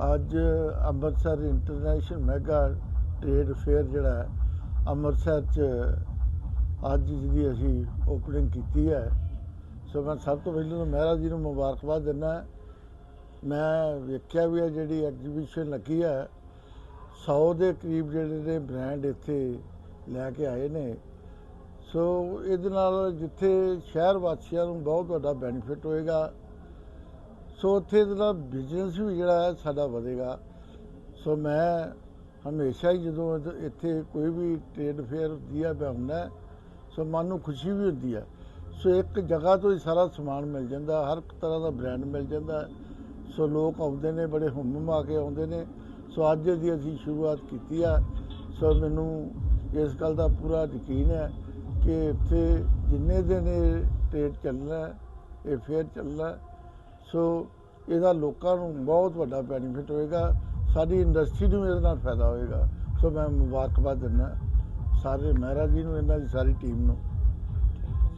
ਅੱਜ Amritsar international mega trade fair ਜਿਹੜਾ ਅੰਮ੍ਰਿਤਸਰ 'ਚ ਅੱਜ ਜਿਹਦੀ ਅਸੀਂ ਓਪਨਿੰਗ ਕੀਤੀ ਹੈ। ਸੋ ਮੈਂ ਸਭ ਤੋਂ ਪਹਿਲਾਂ ਤਾਂ ਮਹਿਰਾ ਜੀ ਨੂੰ ਮੁਬਾਰਕਬਾਦ ਦਿੰਦਾ ਮੈਂ ਵੇਖਿਆ ਵੀ ਹੈ, ਜਿਹੜੀ ਐਗਜ਼ੀਬਿਸ਼ਨ ਲੱਗੀ ਹੈ 100 ਦੇ ਕਰੀਬ ਜਿਹੜੇ ਨੇ ਬ੍ਰਾਂਡ ਇੱਥੇ ਲੈ ਕੇ ਆਏ ਨੇ। ਸੋ ਇਹਦੇ ਨਾਲ ਜਿੱਥੇ ਸ਼ਹਿਰ ਵਾਸੀਆਂ ਨੂੰ ਬਹੁਤ ਵੱਡਾ ਬੈਨੀਫਿਟ ਹੋਏਗਾ ਸੋ ਉੱਥੇ ਇਹਦੇ ਨਾਲ ਬਿਜ਼ਨਸ ਵੀ ਜਿਹੜਾ ਹੈ ਸਾਡਾ ਵਧੇਗਾ। ਸੋ ਮੈਂ ਹਮੇਸ਼ਾ ਹੀ ਜਦੋਂ ਇੱਥੇ ਕੋਈ ਵੀ ਟ੍ਰੇਡ ਫੇਅਰ ਹੁੰਦੀ ਹੈ ਹੁੰਦਾ ਸੋ ਮਨ ਨੂੰ ਖੁਸ਼ੀ ਵੀ ਹੁੰਦੀ ਹੈ। ਸੋ ਇੱਕ ਜਗ੍ਹਾ ਤੋਂ ਹੀ ਸਾਰਾ ਸਮਾਨ ਮਿਲ ਜਾਂਦਾ, ਹਰ ਇੱਕ ਤਰ੍ਹਾਂ ਦਾ ਬ੍ਰਾਂਡ ਮਿਲ ਜਾਂਦਾ। ਸੋ ਲੋਕ ਆਉਂਦੇ ਨੇ, ਬੜੇ ਹੁਮਮ ਆ ਕੇ ਆਉਂਦੇ ਨੇ। ਸੋ ਅੱਜ ਦੀ ਅਸੀਂ ਸ਼ੁਰੂਆਤ ਕੀਤੀ ਆ। ਸੋ ਮੈਨੂੰ ਇਸ ਗੱਲ ਦਾ ਪੂਰਾ ਯਕੀਨ ਹੈ ਕਿ ਇੱਥੇ ਜਿੰਨੇ ਦਿਨ ਇਹ ਟ੍ਰੇਡ ਚੱਲਣਾ ਇਹ ਫੇਅਰ ਚੱਲਣਾ ਸੋ ਇਹਦਾ ਲੋਕਾਂ ਨੂੰ ਬਹੁਤ ਵੱਡਾ ਬੈਨੀਫਿਟ ਹੋਏਗਾ। ਸਾਡੀ ਇੰਡਸਟਰੀ ਨੂੰ ਇਹਦੇ ਨਾਲ ਫਾਇਦਾ ਹੋਏਗਾ। ਸੋ ਮੈਂ ਮੁਬਾਰਕਬਾਦ ਦਿੰਦਾ। ਸਾਰੇ ਮਹਿਰਾ ਜੀ ਨੂੰ, ਇਹਨਾਂ ਦੀ ਸਾਰੀ ਟੀਮ ਨੂੰ।